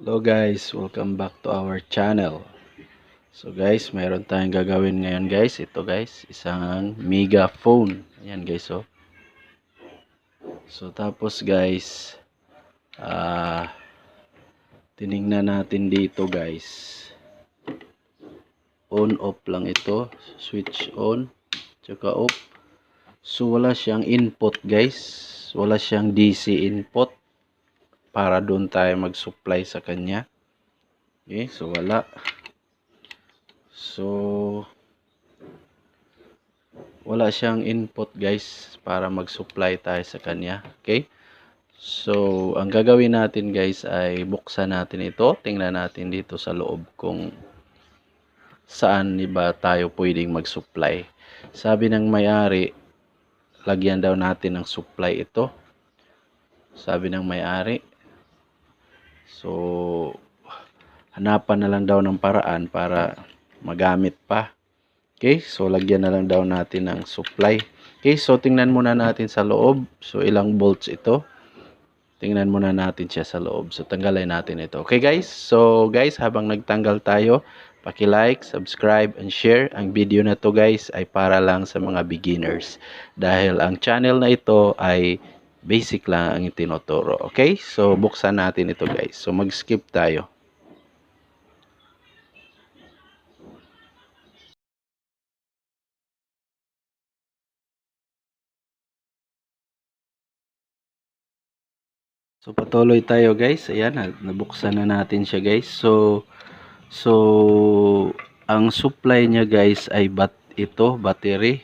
Hello guys, welcome back to our channel. So guys, mayroon tayong gagawin ngayon guys. Ito guys, isang mega phone. Ayan guys oh. So tapos guys, ah tiningnan natin dito guys. On off lang ito, switch on, tsaka off. So wala siyang input guys. Wala siyang DC input para doon tayo mag-supply sa kanya. Okay, so wala. So wala siyang input guys para mag-supply tayo sa kanya. Okay? So ang gagawin natin guys ay buksan natin ito. Tingnan natin dito sa loob kung saan ba tayo pwedeng mag-supply. Sabi ng may-ari, lagyan daw natin ng supply ito. Sabi ng may-ari, So, hanapan na lang daw ng paraan para magamit pa. Okay, so lagyan na lang daw natin ng supply. Okay, so tingnan muna natin sa loob. So, ilang volts ito. Tingnan muna natin siya sa loob. So, tanggalin natin ito. Okay guys, so guys, habang nagtanggal tayo, paki-like, subscribe, and share. Ang video na to guys ay para lang sa mga beginners. Dahil ang channel na ito ay basic lang ang itinuturo. Okay? So, buksan natin ito guys. So, mag-skip tayo. So, patuloy tayo guys. Ayan, nabuksan na natin siya guys. So, so, ang supply niya guys ay bat ito, battery.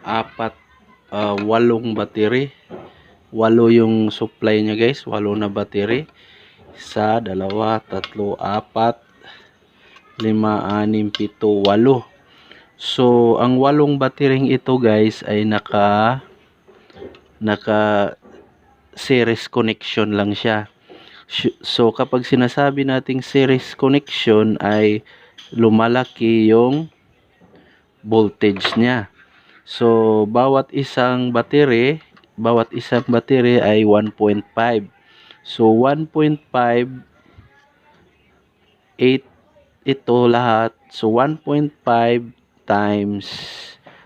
Apat uh, walong battery. Walo yung supply niya guys. Walo na battery. Isa, dalawa, tatlo, apat, lima, anim, pito, walo. So, ang walong battery ito guys ay naka naka series connection lang siya. So, kapag sinasabi nating series connection ay lumalaki yung voltage niya. So, bawat isang battery, bawat isang battery ay 1.5. So, 1.5 8 ito lahat. So, 1.5 times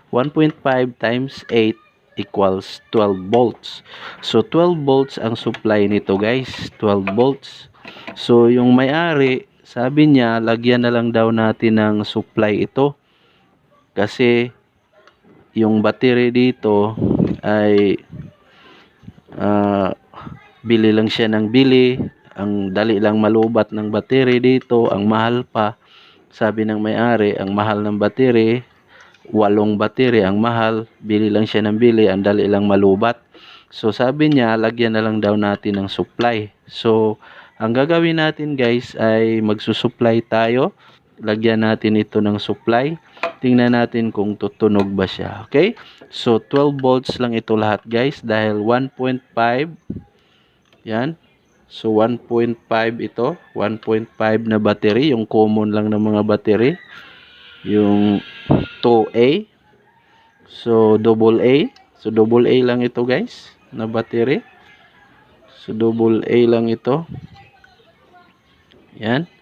1.5 times 8 equals 12 volts. So, 12 volts ang supply nito guys. 12 volts. So, yung may-ari, sabi niya, lagyan na lang daw natin ng supply ito. Kasi, yung battery dito ay uh, bili lang siya ng bili. Ang dali lang malubat ng battery dito ang mahal pa. Sabi ng may-ari ang mahal ng battery walong battery ang mahal. Bili lang siya ng bili ang dali lang malubat. So sabi niya lagyan na lang daw natin ng supply. So ang gagawin natin guys ay magsusupply tayo lagyan natin ito ng supply. Tingnan natin kung tutunog ba siya okay? So 12 volts lang ito lahat guys dahil 1.5 yan. So 1.5 ito. 1.5 na battery yung common lang ng mga battery. Yung 2A so double A. So double A lang ito guys na battery. So double A lang ito. Yan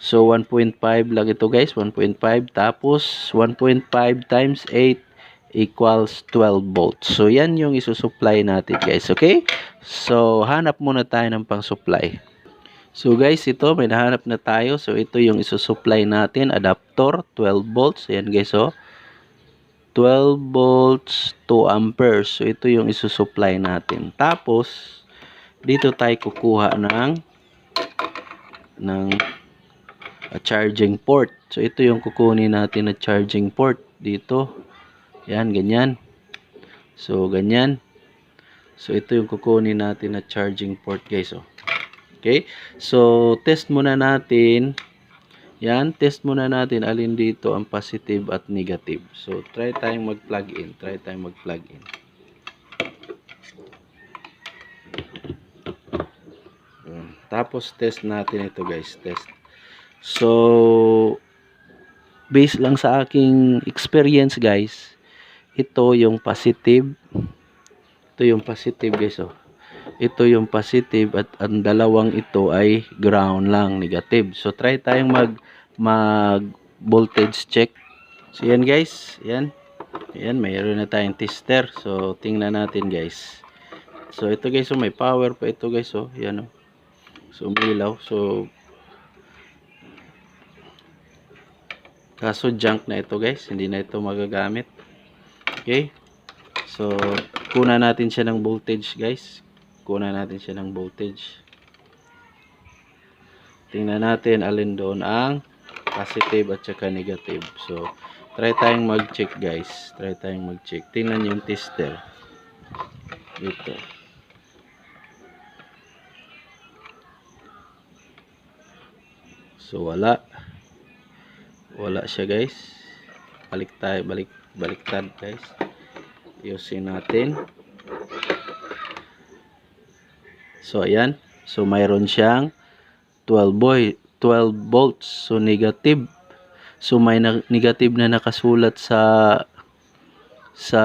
So, 1.5 lang ito guys. 1.5. Tapos, 1.5 times 8 equals 12 volts. So, yan yung isusupply natin guys. Okay? So, hanap muna tayo ng pang-supply. So, guys, ito. May nahanap na tayo. So, ito yung isusupply natin. Adapter, 12 volts. Ayan guys, oh. 12 volts, 2 amperes. So, ito yung isusupply natin. Tapos, dito tayo kukuha ng ng a charging port. So, ito yung kukunin natin na charging port dito. Yan, ganyan. So, ganyan. So, ito yung kukunin natin na charging port, guys. Oh. Okay? So, test muna natin. Yan, test muna natin alin dito ang positive at negative. So, try tayong mag-plug in. Try tayong mag-plug in. Tapos, test natin ito, guys. Test. So, based lang sa aking experience guys, ito yung positive. Ito yung positive guys oh. ito yung positive at ang dalawang ito ay ground lang, negative. So try tayong mag mag voltage check. So yan guys, yan. Yan, mayroon na tayong tester. So tingnan natin guys. So ito guys, so may power pa ito guys, so yan oh. So umilaw. So kaso junk na ito guys, hindi na ito magagamit. Okay? So kunan natin siya ng voltage guys. Kunan natin siya ng voltage. Tingnan natin alin doon ang positive at saka negative. So try tayong mag check guys. Try tayong mag check tingnan yung tester. Dito so wala wala siya guys balik tayo balik baliktad guys ayusin natin So, ayan. So, mayroon siyang 12 boy, 12 volts. So, negative. So, may na, negative na nakasulat sa sa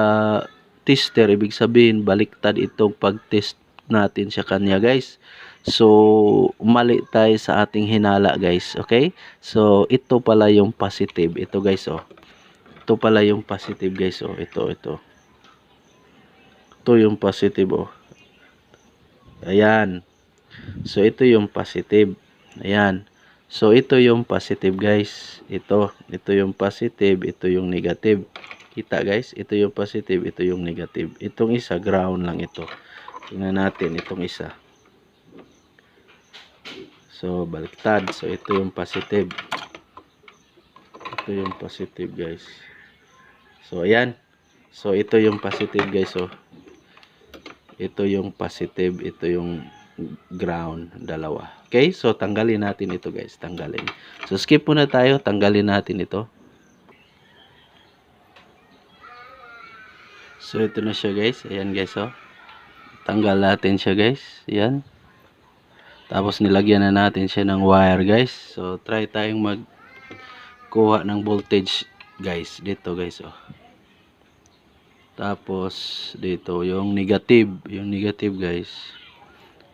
tester. Ibig sabihin, baliktad itong pag-test natin sa kanya, guys. So, mali tayo sa ating hinala, guys. Okay? So, ito pala yung positive. Ito, guys, oh. Ito pala yung positive, guys, oh. Ito, ito. Ito yung positive, oh. Ayan. So, ito yung positive. Ayan. So, ito yung positive, guys. Ito. Ito yung positive. Ito yung negative. Kita, guys. Ito yung positive. Ito yung negative. Itong isa, ground lang ito. Tingnan natin itong isa. So, baliktad. So, ito yung positive. Ito yung positive, guys. So, ayan. So, ito yung positive, guys. So, ito yung positive, ito yung ground, dalawa. Okay, so tanggalin natin ito guys, tanggalin. So skip muna tayo, tanggalin natin ito. So ito na siya guys, ayan guys oh. Tanggal natin siya guys, ayan. Tapos nilagyan na natin siya ng wire guys. So try tayong mag kuha ng voltage guys, dito guys oh. Tapos, dito, yung negative. Yung negative, guys.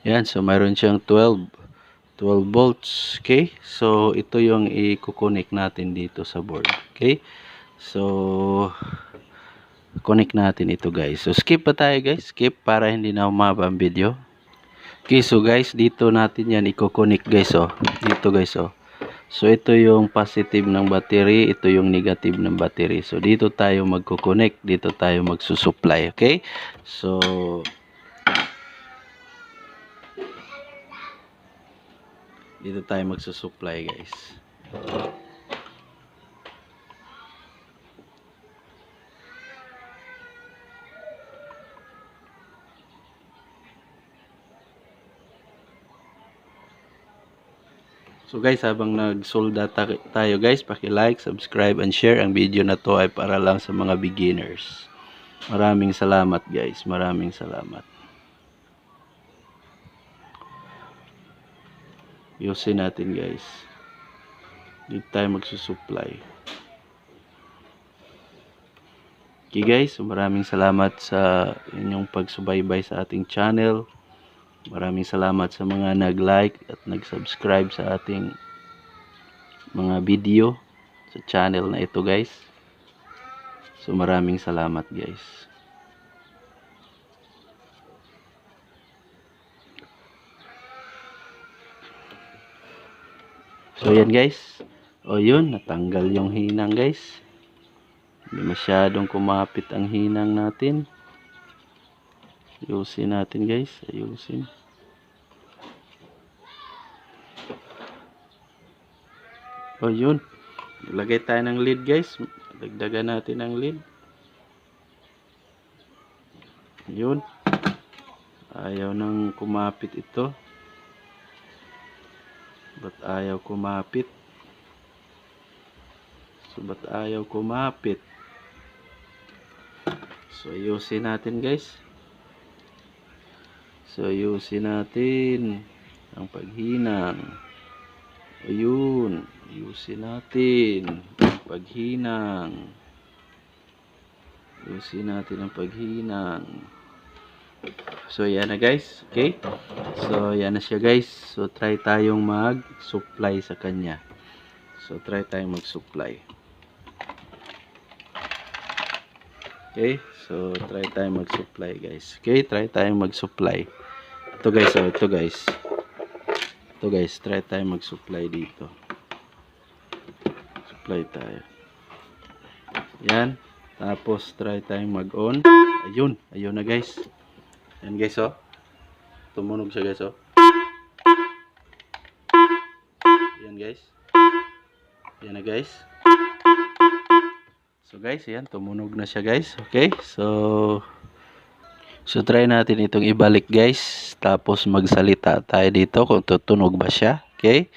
Yan, so mayroon siyang 12. 12 volts. Okay? So, ito yung i-connect natin dito sa board. Okay? So, connect natin ito, guys. So, skip pa tayo, guys. Skip para hindi na umaba ang video. Okay, so guys, dito natin yan i-connect, guys, oh. Dito, guys, oh. So, ito yung positive ng battery, ito yung negative ng battery. So, dito tayo magko-connect, dito tayo magsusupply, okay? So, dito tayo magsusupply, guys. So guys, habang nagsolda ta- tayo guys, paki-like, subscribe, and share. Ang video na to ay para lang sa mga beginners. Maraming salamat guys. Maraming salamat. Yusin natin guys. Dito tayo magsusupply. Okay guys, maraming salamat sa inyong pagsubaybay sa ating channel. Maraming salamat sa mga nag-like at nag-subscribe sa ating mga video sa channel na ito guys. So maraming salamat guys. So yan guys. O yun, natanggal yung hinang guys. Hindi masyadong kumapit ang hinang natin. Ayusin natin guys. Ayusin. O yun. Lagay tayo ng lead guys. Dagdagan natin ng lead. Yun. Ayaw nang kumapit ito. Ba't ayaw kumapit? So, ba't ayaw kumapit? So, ayusin natin guys. So, ayusin natin ang paghinang. Ayun. Ayusin natin ang paghinang. Ayusin natin ang paghinang. So, yan na guys. Okay? So, yan na siya guys. So, try tayong mag-supply sa kanya. So, try tayong mag-supply. Okay? So, try tayong mag-supply guys. Okay? Try tayong mag-supply. Ito guys, oh. Ito guys. Ito guys. Try tayong mag-supply dito. Supply tayo. Yan. Tapos, try tayong mag-on. Ayun. Ayun na guys. Yan guys, oh. Tumunog siya guys, oh. Yan guys. Yan na guys. So guys, yan. Tumunog na siya guys. Okay. So, so try natin itong ibalik guys. Tapos magsalita tayo dito kung tutunog ba siya. Okay.